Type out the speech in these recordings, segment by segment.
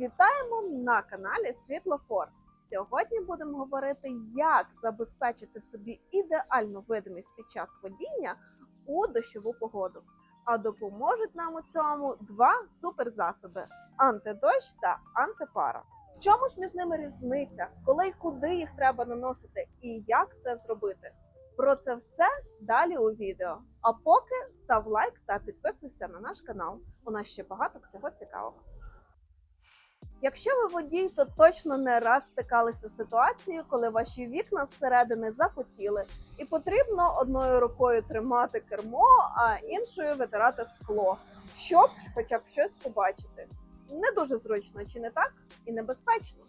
Вітаємо на каналі Світлофор. Сьогодні будемо говорити, як забезпечити собі ідеальну видимість під час водіння у дощову погоду. А допоможуть нам у цьому два суперзасоби: антидощ та антипара. В чому ж між ними різниця, коли і куди їх треба наносити, і як це зробити? Про це все далі у відео. А поки став лайк та підписуйся на наш канал. У нас ще багато всього цікавого. Якщо ви водій, то точно не раз стикалися з ситуацією, коли ваші вікна зсередини запотіли, і потрібно одною рукою тримати кермо, а іншою витирати скло, щоб хоча б щось побачити. Не дуже зручно, чи не так? І небезпечно.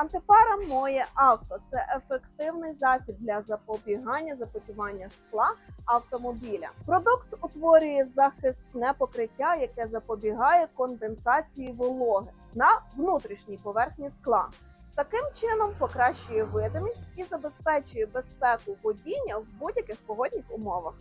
Антипара моє авто це ефективний засіб для запобігання запотівання скла автомобіля. Продукт утворює захисне покриття, яке запобігає конденсації вологи на внутрішній поверхні скла. Таким чином покращує видимість і забезпечує безпеку водіння в будь-яких погодних умовах.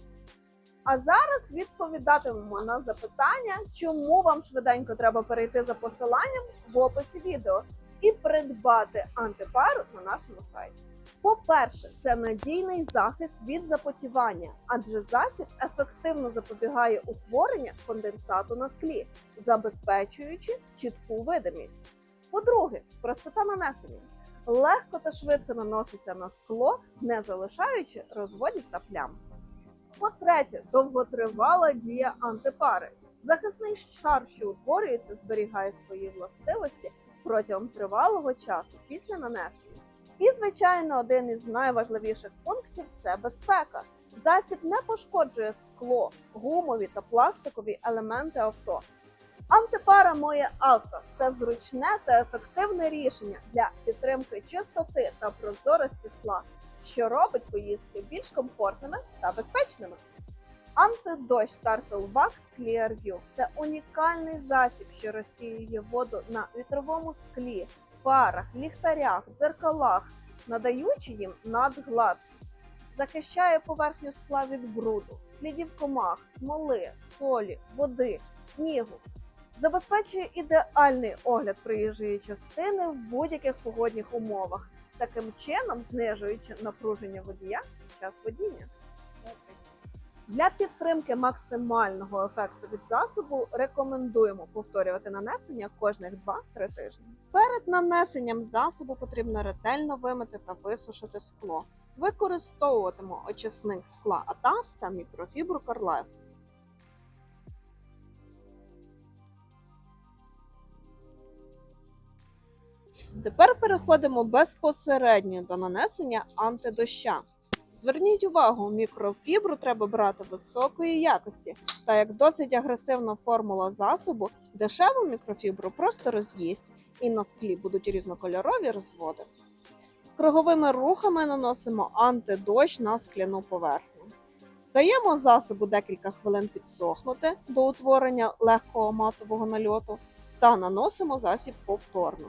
А зараз відповідатимемо на запитання, чому вам швиденько треба перейти за посиланням в описі відео і придбати антипару на нашому сайті. По-перше, це надійний захист від запотівання, адже засіб ефективно запобігає утворенню конденсату на склі, забезпечуючи чітку видимість. По-друге, простота нанесення. Легко та швидко наноситься на скло, не залишаючи розводів та плям. По-третє, довготривала дія антипари. Захисний шар, що утворюється, зберігає свої властивості протягом тривалого часу після нанесення. І, звичайно, один із найважливіших пунктів це безпека. Засіб не пошкоджує скло, гумові та пластикові елементи авто. Антипара моє авто це зручне та ефективне рішення для підтримки чистоти та прозорості скла, що робить поїздки більш комфортними та безпечними. Антидощ Turtle Wax Clear це унікальний засіб, що розсіює воду на вітровому склі, фарах, ліхтарях, дзеркалах, надаючи їм надгладкість. Захищає поверхню скла від бруду, слідів комах, смоли, солі, води, снігу. Забезпечує ідеальний огляд проїжджої частини в будь-яких погодних умовах, таким чином знижуючи напруження водія під час водіння. Для підтримки максимального ефекту від засобу рекомендуємо повторювати нанесення кожних 2-3 тижні. Перед нанесенням засобу потрібно ретельно вимити та висушити скло. Використовуватимемо очисник скла Атас та мікрофібру Карлайф. Тепер переходимо безпосередньо до нанесення антидоща. Зверніть увагу, мікрофібру треба брати високої якості, та як досить агресивна формула засобу, дешеву мікрофібру просто роз'їсть і на склі будуть різнокольорові розводи. Круговими рухами наносимо антидощ на скляну поверхню. Даємо засобу декілька хвилин підсохнути до утворення легкого матового нальоту та наносимо засіб повторно.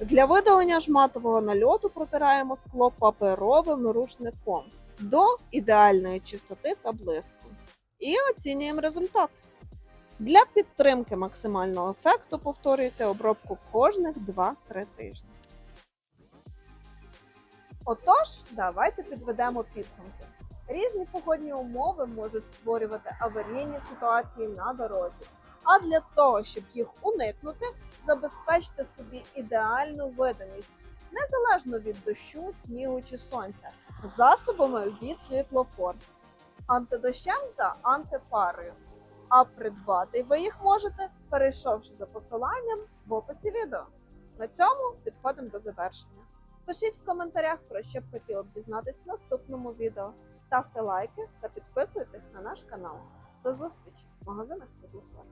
Для видалення ж матового нальоту протираємо скло паперовим рушником до ідеальної чистоти та блиску. І оцінюємо результат. Для підтримки максимального ефекту повторюйте обробку кожних 2-3 тижні. Отож, давайте підведемо підсумки. Різні погодні умови можуть створювати аварійні ситуації на дорозі. А для того, щоб їх уникнути, забезпечте собі ідеальну видимість, незалежно від дощу, снігу чи сонця, засобами від світлофор, антидощем та антипарою. А придбати ви їх можете, перейшовши за посиланням в описі відео. На цьому підходимо до завершення. Пишіть в коментарях, про що б хотіли б дізнатись в наступному відео. Ставте лайки та підписуйтесь на наш канал. До зустрічі в магазинах світлофор.